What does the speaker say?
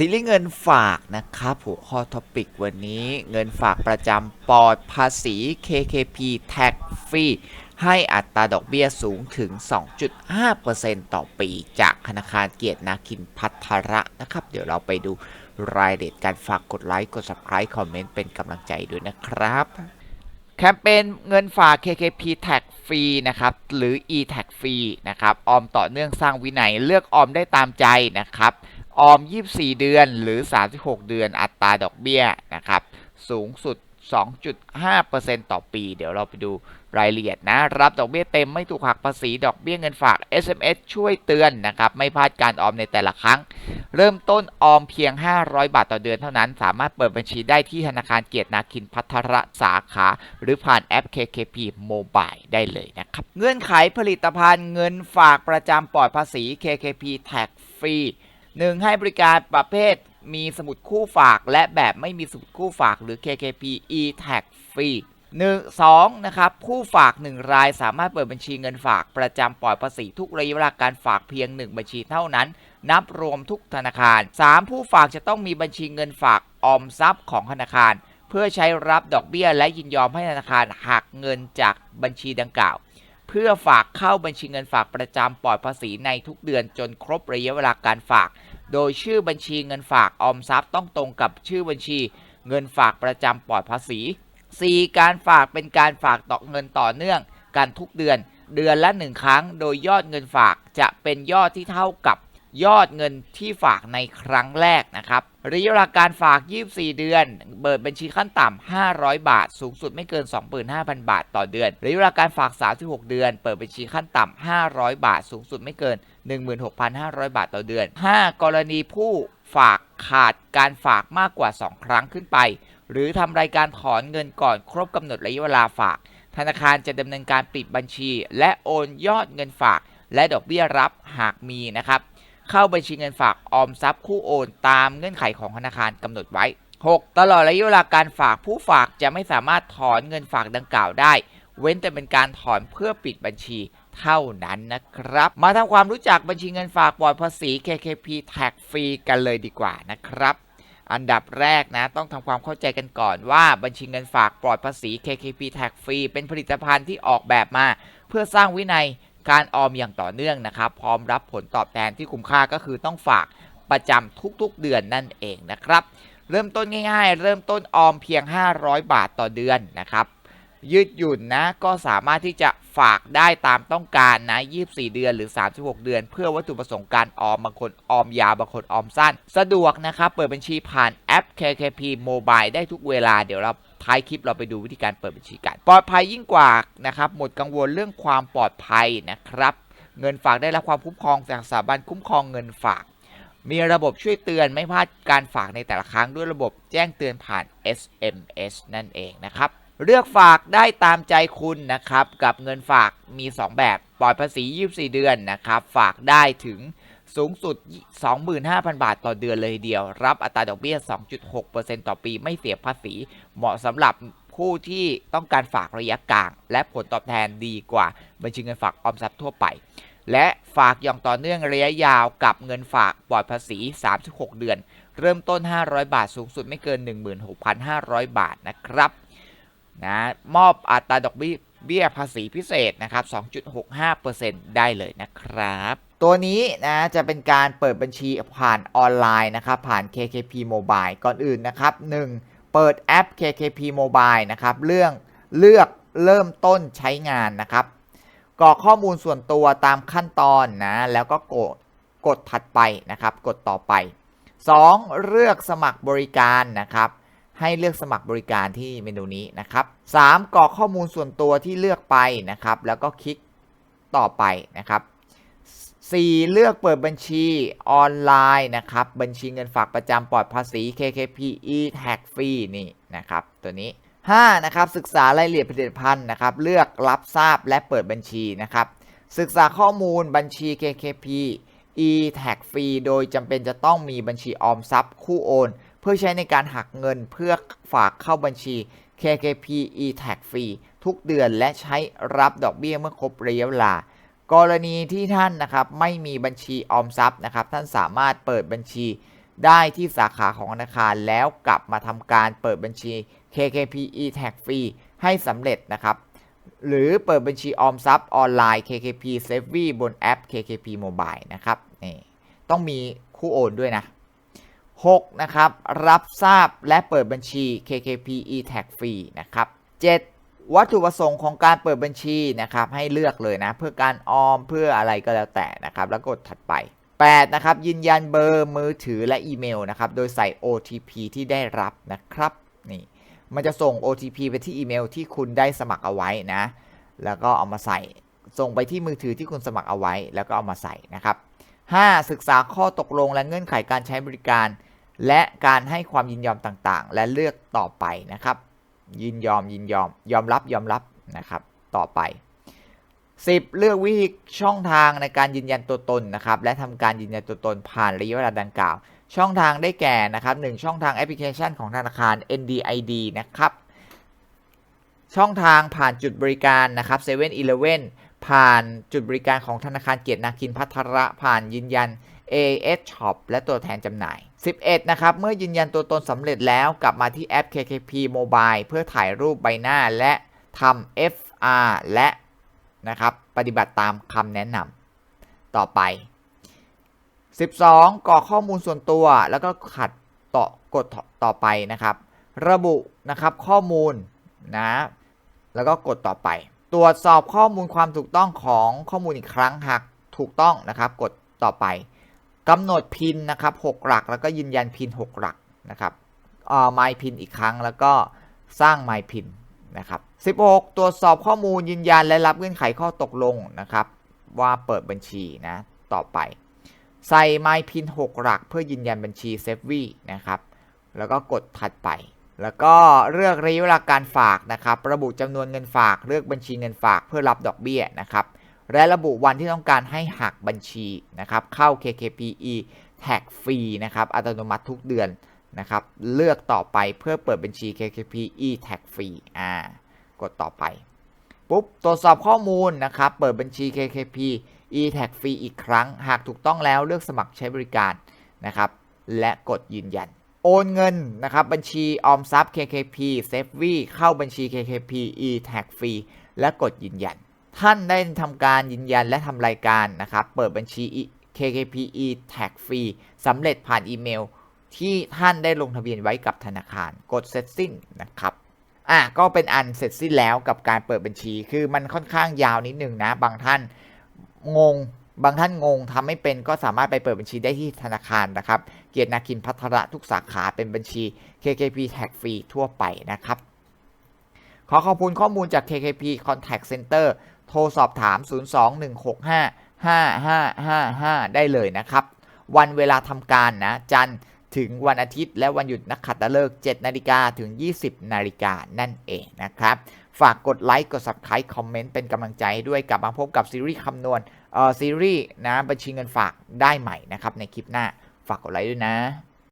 ซีรีส์เงินฝากนะครับหัวข้อท็อปิกวันนี้เงินฝากประจำปลอดภาษี KKP Tax Free ให้อัตราดอกเบี้ยสูงถึง 2.5%ต่อปีจากธนาคารเกียรตินาคินพัทระนะครับ เดี๋ยวเราไปดูรายละเอียดการฝากกดไลค์กด Subscribe คอมเมนต์เป็นกำลังใจด้วยนะครับ แคมเปญเงินฝาก KKP Tax Free นะครับ หรือ e-tax Free นะครับ ออมต่อเนื่องสร้างวินัยเลือกออมได้ตามใจนะครับ ออม 24 เดือนหรือ 36 เดือนอัตราดอกเบี้ยนะครับ สูงสุด 2.5%ต่อปี เดี๋ยวเราไปดูรายละเอียดนะ รับดอกเบี้ยเต็มไม่ถูกหักภาษีดอกเบี้ยเงินฝาก SMS ช่วยเตือนนะครับ ไม่พลาดการออมในแต่ละครั้ง เริ่มต้นออมเพียง 500 บาทต่อเดือนเท่านั้น สามารถเปิดบัญชีได้ที่ธนาคารเกียรตินาคินพัทระสาขา หรือผ่านแอป KKP Mobile ได้เลยนะครับ เงื่อนไขผลิตภัณฑ์เงินฝากประจำปลอดภาษี KKP Tax Free หนึ่งให้บริการประเภทมีสมุดคู่ฝากและแบบไม่มีสมุดคู่ฝากหรือ KKP e-tax free หนึ่งสองนะครับผู้ฝาก 1 รายสามารถเปิดบัญชีเงินฝากประจำปล่อดภาษีทุกระยะเวลาการฝากเพียง 1 บัญชีเท่านั้น นับรวมทุกธนาคาร 3. ผู้ฝากจะต้องมีบัญชีเงินฝากออมทรัพย์ของธนาคาร เพื่อใช้รับดอกเบี้ยและยินยอมให้ธนาคารหักเงินจากบัญชีดังกล่าว เพื่อฝากเข้าบัญชีเงินฝากประจำปล่อดภาษีในทุกเดือนจนครบระยะเวลาการฝาก โดยชื่อบัญชีเงินฝากออมทรัพย์ต้องตรงกับชื่อบัญชีเงินฝากประจำปลอดภาษี 4. การฝากเป็นการฝากต่อเงินต่อเนื่องกันทุกเดือน เดือนละ 1 ครั้ง โดยยอดเงินฝากจะเป็นยอดที่เท่ากับ ยอดเงินที่ฝากในครั้งแรกนะครับระยะเวลาการฝาก 24 เดือนเปิดบัญชีขั้นต่ำ 500 บาท สูงสุดไม่เกิน 25,000 บาทต่อเดือนระยะเวลาการฝาก 36 เดือน เปิดบัญชีขั้นต่ำ 500 บาท สูงสุดไม่เกิน 16,500 บาทต่อเดือน 5. กรณีผู้ฝากขาดการฝากมากกว่า 2 ครั้งขึ้นไป หรือทำรายการถอนเงินก่อนครบกำหนดระยะเวลาฝาก ธนาคารจะดำเนินการปิดบัญชี และโอนยอดเงินฝาก และดอกเบี้ยรับหากมีนะครับ เข้าบัญชีเงินฝากออมทรัพย์คู่โอน ตามเงื่อนไขของธนาคารกำหนดไว้ 6. ตลอดระยะเวลาการฝากผู้ฝากจะไม่สามารถถอนเงินฝากดังกล่าวได้ เว้นแต่เป็นการถอนเพื่อปิดบัญชีเท่านั้นนะครับ มาทำความรู้จักบัญชีเงินฝากปลอดภาษี KKP Tax Free กันเลยดีกว่านะครับ อันดับแรกนะ ต้องทำความเข้าใจกันก่อนว่าบัญชีเงินฝากปลอดภาษี KKP Tax Free เป็นผลิตภัณฑ์ที่ออกแบบมา เพื่อสร้างวินัย การออมอย่างต่อเนื่องนะครับ พร้อมรับผลตอบแทนที่คุ้มค่าก็คือต้องฝากประจำทุกๆเดือนนั่นเองนะครับ เริ่มต้นง่ายๆ เริ่มต้นออมเพียง 500 บาทต่อเดือนนะครับ ยืดหยุ่นนะก็สามารถที่จะฝากได้ตามต้องการนะ 24 เดือนหรือ 36 เดือน เพื่อวัตถุประสงค์การออมบางคนออมยาวบางคนออมสั้น สะดวกนะครับ เปิดบัญชีผ่านแอป KKP Mobile ได้ทุกเวลาเดี๋ยวเรา ท้ายคลิปเราไปดูวิธีการเปิดบัญชีกัน ปลอดภัยยิ่งกว่านะครับหมดกังวลเรื่องความปลอดภัยนะครับ เงินฝากได้รับความคุ้มครองจากสถาบันคุ้มครองเงินฝาก มีระบบช่วยเตือนไม่พลาดการฝากในแต่ละครั้งด้วยระบบแจ้งเตือนผ่าน SMS นั่นเองนะครับเลือกฝากได้ตามใจคุณนะครับ กับเงินฝากมี 2 แบบ ปลอดภาษี 24 เดือนนะครับ ฝากได้ถึง สูงสุด 25,000 บาทต่อเดือนเลยเดียว รับอัตราดอกเบี้ย 2.6%ต่อปีไม่เสียภาษี เหมาะสำหรับผู้ที่ต้องการฝากระยะกลาง และผลตอบแทนดีกว่า บัญชีเงินฝากออมทรัพย์ทั่วไป และฝากอย่างต่อเนื่องระยะยาวกับเงินฝากปลอดภาษี 36 เดือน เริ่มต้น 500 บาทสูงสุดไม่เกิน 16,500 บาทนะครับนะมอบอัตราดอกเบี้ยภาษีพิเศษนะครับ 2.65%ได้เลยนะครับ ตัวนี้นะจะเป็นการเปิดบัญชีผ่านออนไลน์นะครับผ่าน KKP Mobile ก่อนอื่นนะครับ 1. เปิดแอป KKP Mobile นะครับเรื่องเลือกเริ่มต้นใช้งานนะครับกรอกข้อมูลส่วนตัวตามขั้นตอนนะแล้วก็กดกดถัดไปนะครับ กดต่อไป 2. เลือกสมัครบริการนะครับให้เลือกสมัครบริการที่เมนูนี้นะครับ 3. กรอกข้อมูลส่วนตัวที่เลือกไปนะครับ แล้วก็คลิกต่อไปนะครับ 4. เลือกเปิดบัญชีออนไลน์นะครับ บัญชีเงินฝากประจำปลอดภาษี KKP e-tax free นี่นะครับ ตัวนี้ 5. นะครับ ศึกษารายละเอียดผลิตภัณฑ์นะครับ เลือกรับทราบและเปิดบัญชีนะครับ ศึกษาข้อมูลบัญชี KKP e-tax free โดยจำเป็นจะต้องมีบัญชีออมทรัพย์คู่โอน เพื่อใช้ในการหักเงินเพื่อฝากเข้าบัญชี KKP e-tax free ทุกเดือนและใช้รับดอกเบี้ยเมื่อครบระยะเวลา กรณีที่ท่านนะครับไม่มีบัญชีออมทรัพย์นะครับ ท่านสามารถเปิดบัญชีได้ที่สาขาของธนาคารแล้วกลับมาทำการเปิดบัญชี KKP e-tag ฟรีให้สำเร็จนะครับ หรือเปิดบัญชีออมทรัพย์ออนไลน์ KKP s a v e บนแอป KKP Mobile นะครับนี่ต้องมีคู่โอนด้วยนะ 6. นะครับ รับทราบและเปิดบัญชี KKP e-tag ฟรีนะครับ 7. วัตถุประสงค์ของการเปิดบัญชีนะครับให้เลือกเลยนะเพื่อการออมเพื่ออะไรก็แล้วแต่นะครับ แล้วกดถัดไป 8. นะครับ ยืนยันเบอร์มือถือและอีเมลนะครับโดยใส่ OTP ที่ได้รับนะครับนี่มันจะส่ง OTP ไปที่อีเมลที่คุณได้สมัครเอาไว้นะ แล้วก็เอามาใส่ส่งไปที่มือถือที่คุณสมัครเอาไว้ แล้วก็เอามาใส่นะครับ 5. ศึกษาข้อตกลงและเงื่อนไขการใช้บริการ และการให้ความยินยอมต่างๆ และเลือกต่อไปนะครับ ยินยอมยินยอมยอมรับยอมรับนะครับ ต่อไป 10. เลือกวิธีช่องทางในการยืนยันตัวตนนะครับ และทำการยืนยันตัวตนผ่านระยะเวลาดังกล่าว ช่องทางได้แก่นะครับ1ช่องทางแอปพลิเคชันของธนาคาร NDID นะครับ ช่องทางผ่านจุดบริการนะครับ7 e เ e ่ e อผ่านจุดบริการของธนาคารเกียรตินาคินพัทระผ่านยืนยัน AS Shop และตัวแทนจำหน่าย 11 นะครับ เมื่อยืนยันตัวตนสำเร็จแล้วกลับมาที่แอป KKP Mobile เพื่อถ่ายรูปใบหน้าและทำ FR และนะครับปฏิบัติตามคำแนะนำต่อไป 12กรอกข้อมูลส่วนตัวแล้วก็ขัดต่อกดต่อไปนะครับ ระบุนะครับข้อมูลนะแล้วก็กดต่อไป ตรวจสอบข้อมูลความถูกต้องของข้อมูลอีกครั้งหากถูกต้องนะครับ กดต่อไป กำหนดพินนะครับ6หลัก แล้วก็ยืนยันพิน6หลักนะครับเอ่อ my pin อีกครั้งแล้วก็สร้าง my pin นะครับ16 ตรวจสอบข้อมูลยืนยันและรับเงื่อนไขข้อตกลงนะครับ ว่าเปิดบัญชีนะต่อไป ใส่ my pin 6หลัก เพื่อยืนยันบัญชี s a v e นะครับแล้วก็กดถัดไป แล้วก็เลือกระยะเวลาการฝากนะครับ ระบุจำนวนเงินฝาก เลือกบัญชีเงินฝากเพื่อรับดอกเบี้ยนะครับ และระบุวันที่ต้องการให้หักบัญชีนะครับ เข้า KKPE แท็กฟรีนะครับ อัตโนมัติทุกเดือนนะครับ เลือกต่อไปเพื่อเปิดบัญชี KKPE แท็กฟรีอ่ากดต่อไป ปุ๊บ ตรวจสอบข้อมูลนะครับ เปิดบัญชี KKP e tag ฟรีอีกครั้ง หากถูกต้องแล้วเลือกสมัครใช้บริการนะครับ และกดยืนยัน โอนเงินนะครับ บัญชีออมทรัพย์ KKP s a v e เข้าบัญชี KKP e tag ฟรีและกดยืนยัน ท่านได้ทำการยืนยันและทำรายการนะครับ เปิดบัญชี KKP e tag ฟรีสำเร็จผ่านอีเมล ที่ท่านได้ลงทะเบียนไว้กับธนาคาร กดเสร็จสิ้นนะครับอะก็เป็นอันเสร็จสิ้นแล้วกับการเปิดบัญชี คือมันค่อนข้างยาวนิดหนึ่งนะ บางท่านงง บางท่านงงทำไม่เป็นก็สามารถไปเปิดบัญชีได้ที่ธนาคารนะครับ เกียรตินาคินพัทระทุกสาขาเป็นบัญชี KKP Tag ฟรีทั่วไปนะครับ ขอขอบคุณข้อมูลจาก KKP Contact Center โทรสอบถาม 021655555 ได้เลยนะครับ วันเวลาทำการนะ จันถึงวันอาทิตย์และวันหยุดนักขัตฤกษ์7นาฬิกาถึง 20นาฬิกานั่นเองนะครับ ฝากกดไลค์กด Subscribe คอมเมนต์เป็นกำลังใจด้วยกลับมาพบกับซีรีส์คำนวณเอ่อซีรีส์นะบัญชีเงินฝากได้ใหม่นะครับในคลิปหน้าฝากกดไลค์ด้วยนะ